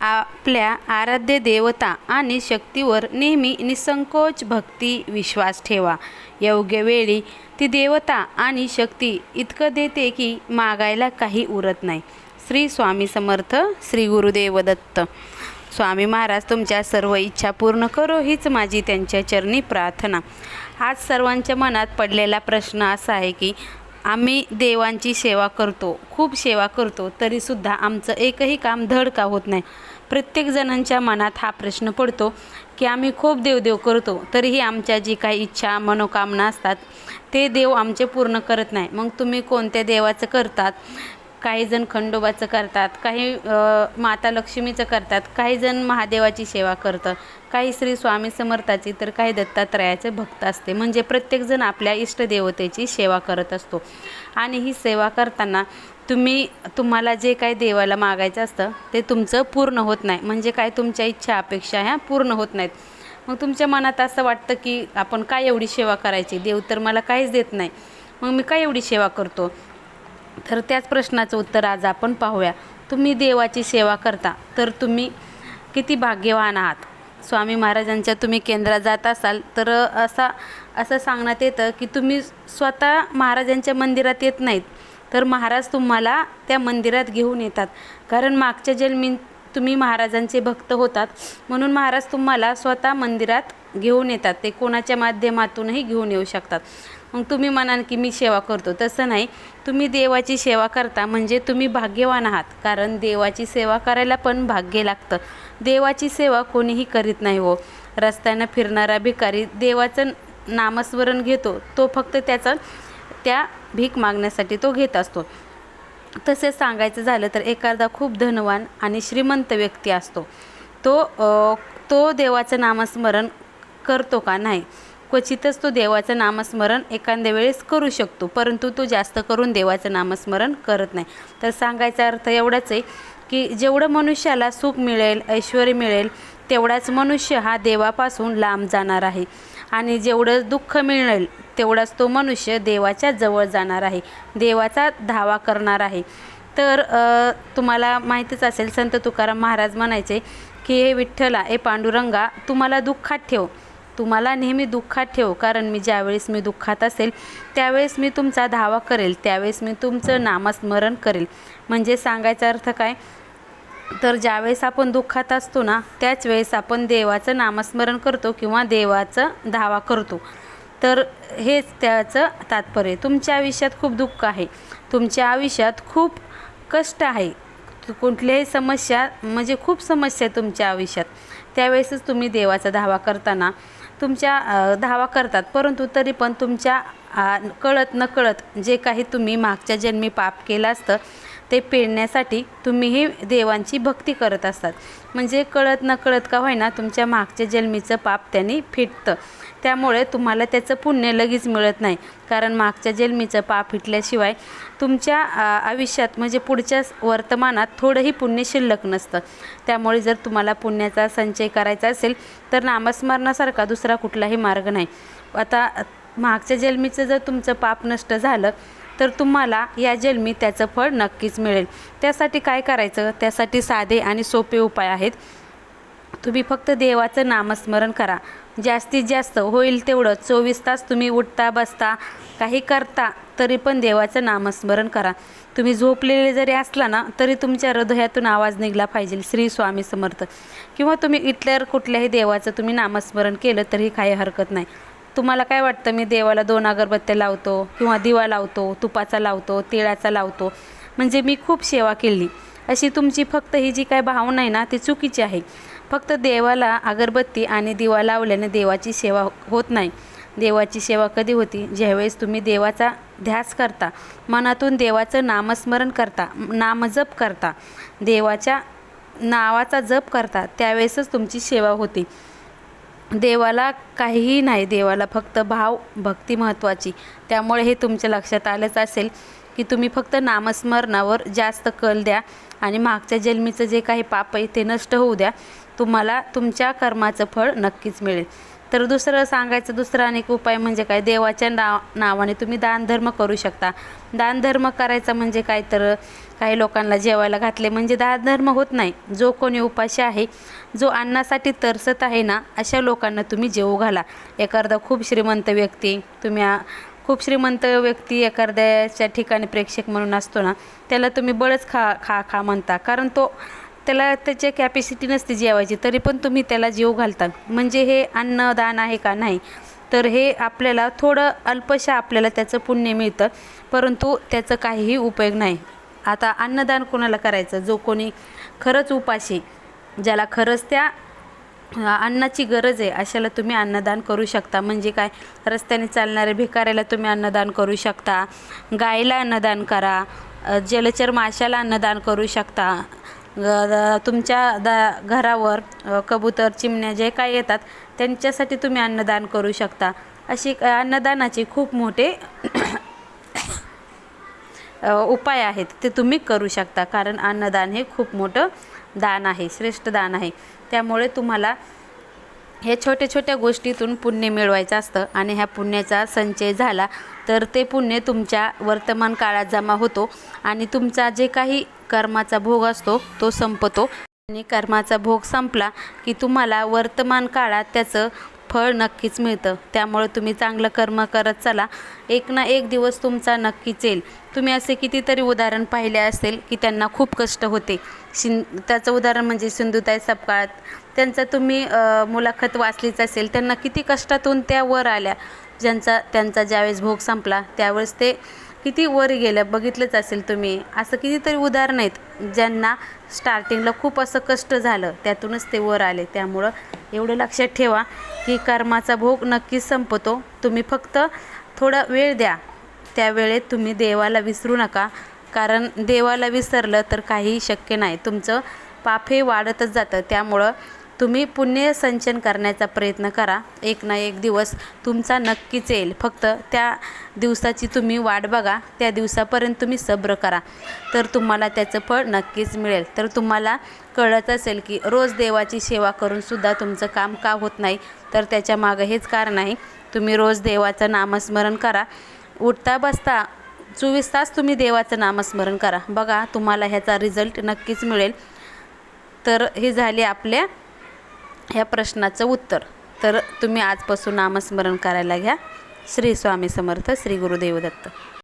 आपल्या आराध्य देवता आणि शक्तीवर नेहमी निसंकोच भक्ती विश्वास ठेवा. योग्य वेळी ती देवता आणि शक्ती इतकं देते की मागायला काही उरत नाही. श्री स्वामी समर्थ श्री गुरुदेव दत्त. स्वामी महाराज तुमच्या सर्व इच्छा पूर्ण करो हीच माझी त्यांच्या चरणी प्रार्थना. आज सर्वांच्या मनात पडलेला प्रश्न असा आहे की आम्ही देवांची सेवा करतो खूप सेवा करतो तरीसुद्धा आमचं एकही काम धड का होत नाही. प्रत्येक जणांच्या मनात हा प्रश्न पडतो की आम्ही खूप देवदेव करतो तरीही आमच्या जी काही इच्छा मनोकामना असतात ते देव आमचे पूर्ण करत नाही. मग तुम्ही कोणत्या देवाचं करतात? काही जण खंडोबाचं करतात काही माता लक्ष्मीचं करतात काही जण महादेवाची सेवा करतं काही श्री स्वामी समर्थाची तर काही दत्तात्रयाचे भक्त असते. म्हणजे प्रत्येकजण आपल्या इष्टदेवतेची सेवा करत असतो. आणि ही सेवा करताना तुम्ही तुम्हाला जे काही देवाला मागायचं असतं ते तुमचं पूर्ण होत नाही. म्हणजे काय? तुमच्या इच्छा अपेक्षा ह्या पूर्ण होत नाहीत. मग तुमच्या मनात असं वाटतं की आपण काय एवढी सेवा करायची? देव तर मला काहीच देत नाही. मग मी काय एवढी सेवा करतो? तर त्याच प्रश्नाचं उत्तर आज आपण पाहूया. तुम्ही देवाची सेवा करता तर तुम्ही किती भाग्यवान आहात? स्वामी महाराजांच्या तुम्ही केंद्रात जात असाल तर असा असं सांगण्यात येतं की तुम्ही स्वतः महाराजांच्या मंदिरात येत नाहीत तर महाराज तुम्हाला त्या मंदिरात घेऊन येतात. कारण मागच्या जन्मी तुम्ही महाराजांचे भक्त होतात म्हणून महाराज तुम्हाला स्वतः मंदिरात घेऊन येतात. ते कोणाच्या माध्यमातूनही घेऊन येऊ शकतात. मग तुम्ही म्हणाल की मी सेवा करतो. तसं नाही. तुम्ही देवाची सेवा करता म्हणजे तुम्ही भाग्यवान आहात. कारण देवाची सेवा करायला पण भाग्य लागतं. देवाची सेवा कोणीही करीत नाही हो. रस्त्यानं फिरणारा भिकारी देवाचं नामस्मरण घेतो. तो फक्त त्याचं त्या भीक मागण्यासाठी तो घेत असतो. तसेच सांगायचं झालं तर एखादा खूप धनवान आणि श्रीमंत व्यक्ती असतो. तो तो देवाचं नामस्मरण करतो का? नाही. क्वचितच तो देवाचं नामस्मरण एखाद्या वेळेस करू शकतो परंतु तो जास्त करून देवाचं नामस्मरण करत नाही. तर सांगायचा अर्थ एवढाच आहे की जेवढं मनुष्याला सुख मिळेल ऐश्वर मिळेल तेवढाच मनुष्य हा देवापासून लांब जाणार आहे. आणि जेवढं दुःख मिळेल तेवढाच तो मनुष्य देवाच्या जवळ जाणार आहे देवाचा धावा करणार आहे. तर तुम्हाला माहितीच असेल संत तुकाराम महाराज म्हणायचे की हे विठ्ठला हे पांडुरंगा तुम्हाला दुःखात ठेव. तुम्हाला नेहमी दुःखात ठेव कारण मी ज्यावेळेस मी दुःखात असेल त्यावेळेस मी तुमचा धावा करेल त्यावेळेस मी तुमचं नामस्मरण करेल. म्हणजे सांगायचा अर्थ काय? तर ज्यावेळेस आपण दुःखात असतो ना त्याच वेळेस आपण देवाचं नामस्मरण करतो किंवा देवाचं धावा करतो. तर हेच त्याचं तात्पर्य. तुमच्या आयुष्यात खूप दुःख आहे. तुमच्या आयुष्यात खूप कष्ट आहे. कुठल्याही समस्या म्हणजे खूप समस्या आहे तुमच्या आयुष्यात. त्यावेळेसच तुम्ही देवाचा धावा करताना तुमच्या धावा करतात. परंतु तरी पण तुमच्या कळत नकळत जे काही तुम्ही मागच्या जन्मी पाप केलं असतं ते पेळण्यासाठी तुम्हीही देवांची भक्ती करत असतात. म्हणजे कळत नकळत का होईना तुमच्या मागच्या जन्मीचं पाप त्यांनी फिटतं. त्यामुळे तुम्हाला त्याचं पुण्य लगेच मिळत नाही. कारण मागच्या जन्मीचं पाप फिटल्याशिवाय तुमच्या आयुष्यात म्हणजे पुढच्या वर्तमानात थोडंही पुण्य शिल्लक नसतं. त्यामुळे जर तुम्हाला पुण्याचा संचय करायचा असेल तर नामस्मरणासारखा दुसरा कुठलाही मार्ग नाही. आता मागच्या जन्मीचं जर तुमचं पाप नष्ट झालं तर तुम्हाला या जन्मी त्याचं फळ नक्कीच मिळेल. त्यासाठी काय करायचं? त्यासाठी साधे आणि सोपे उपाय आहेत. तुम्ही फक्त देवाचं नामस्मरण करा. जास्तीत जास्त होईल तेवढं चोवीस तास तुम्ही उठता बसता काही करता तरी पण देवाचं नामस्मरण करा. तुम्ही झोपलेले जरी असला ना तरी तुमच्या हृदयातून आवाज निघला पाहिजे. श्री स्वामी समर्थ. किंवा तुम्ही इथल्यावर कुठल्याही देवाचं तुम्ही नामस्मरण केलं तरी काही हरकत नाही. तुम्हाला काय वाटतं? मी देवाला दोन अगरबत्त्या लावतो किंवा दिवा लावतो तुपाचा लावतो तिळाचा लावतो? म्हणजे मी खूप सेवा केली. अशी तुमची फक्त ही जी काय भावना आहे ना ती चुकीची आहे. फक्त देवाला अगरबत्ती आणि दिवा लावल्याने देवाची सेवा होत नाही. देवाची सेवा कधी होती? ज्यावेळेस तुम्ही देवाचा ध्यास करता मनातून देवाचं नामस्मरण करता नामजप करता देवाच्या नावाचा जप करता त्यावेळेसच तुमची सेवा होती. देवाला काहीही नाही देवाला फक्त भाव भक्ती महत्त्वाची. त्यामुळे हे तुमच्या लक्षात आलंच असेल की तुम्ही फक्त नामस्मरणावर जास्त कल द्या आणि मागच्या जन्मीचं जे काही पाप आहे ते नष्ट होऊ द्या. तुम्हाला तुमच्या कर्माचं फळ नक्कीच मिळेल. तर दुसरं सांगायचं दुसरा अनेक उपाय म्हणजे काय? देवाच्या नाव नावाने तुम्ही दानधर्म करू शकता. दानधर्म करायचा म्हणजे काय? तर काही लोकांना जेवायला घातले म्हणजे दानधर्म होत नाही. जो कोणी उपाशी आहे जो अन्नासाठी तरसत आहे ना अशा लोकांना तुम्ही जेवू घाला. एखादा खूप श्रीमंत व्यक्ती तुम्ही खूप श्रीमंत व्यक्ती एखाद्याच्या ठिकाणी प्रेक्षक म्हणून असतो ना त्याला तुम्ही बळच खा खा खा म्हणता. कारण तो त्याला त्याची कॅपॅसिटी नसते जेवायची तरी पण तुम्ही त्याला जीव घालता म्हणजे हे अन्नदान आहे का नाही तर हे आपल्याला थोडं अल्पशा आपल्याला त्याचं पुण्य मिळतं परंतु त्याचं काहीही उपयोग नाही. आता अन्नदान कोणाला करायचं? जो कोणी खरंच उपाशी ज्याला खरंच त्या अन्नाची गरज आहे अशाला तुम्ही अन्नदान करू शकता. म्हणजे काय? रस्त्याने चालणाऱ्या भिकाऱ्याला तुम्ही अन्नदान करू शकता. गायला अन्नदान करा. जलचर माशाला अन्नदान करू शकता. तुमच्या दा घरावर कबूतर चिमण्या जे काय येतात त्यांच्यासाठी तुम्ही अन्नदान करू शकता. अशी अन्नदानाचे खूप मोठे उपाय आहेत. ते तुम्ही करू शकता कारण अन्नदान हे खूप मोठं दान आहे श्रेष्ठ दान आहे. त्यामुळे तुम्हाला हे छोट्या छोट्या गोष्टीतून पुण्य मिळवायचं असतं आणि ह्या पुण्याचा संचय झाला तर ते पुण्य तुमच्या वर्तमान काळात जमा होतो आणि तुमचा जे काही कर्माचा भोग असतो तो संपतो. आणि कर्माचा भोग संपला की तुम्हाला वर्तमान काळात त्याचं फळ नक्कीच मिळतं. त्यामुळे तुम्ही चांगलं कर्म करत चला. एक ना एक दिवस तुमचा नक्कीच येईल. तुम्ही असे कितीतरी उदाहरण पाहिले असेल की त्यांना खूप कष्ट होते. शिं त्याचं उदाहरण म्हणजे सिंधुताई सपकाळात. त्यांचा तुम्ही मुलाखत वाचलीच असेल त्यांना किती कष्टातून त्या वर आल्या. ज्यांचा त्यांचा ज्यावेळेस भोग संपला त्यावेळेस ते किती वर गेलं बघितलंच असेल तुम्ही. असं कितीतरी उदाहरणं आहेत ज्यांना स्टार्टिंगला खूप असं कष्ट झालं त्यातूनच ते वर आले. त्यामुळं एवढं लक्षात ठेवा. की कर्माचा भोग नक्कीच संपतो. तुम्ही फक्त थोडा वेळ द्या. त्यावेळेत तुम्ही देवाला विसरू नका. कारण देवाला विसरलं तर काहीही शक्य नाही. तुमचं पाप हे वाढतच जातं. त्यामुळं तुम्ही पुण्यसंचन करण्याचा प्रयत्न करा. एक ना एक दिवस तुमचा नक्कीच येईल. फक्त त्या दिवसाची तुम्ही वाट बघा. त्या दिवसापर्यंत तुम्ही सब्र करा. तर तुम्हाला त्याचं फळ नक्कीच मिळेल. तर तुम्हाला कळत असेल की रोज देवाची सेवा करूनसुद्धा तुमचं काम का होत नाही? तर त्याच्या मागं हेच कारण आहे. तुम्ही रोज देवाचं नामस्मरण करा. उठता बसता चोवीस तास तुम्ही देवाचं नामस्मरण करा. बघा तुम्हाला ह्याचा रिझल्ट नक्कीच मिळेल. तर हे झाले आपल्या ह्या प्रश्नाचं उत्तर. तर तुम्ही आजपासून नामस्मरण करायला घ्या. श्री स्वामी समर्थ श्री गुरुदेव दत्त.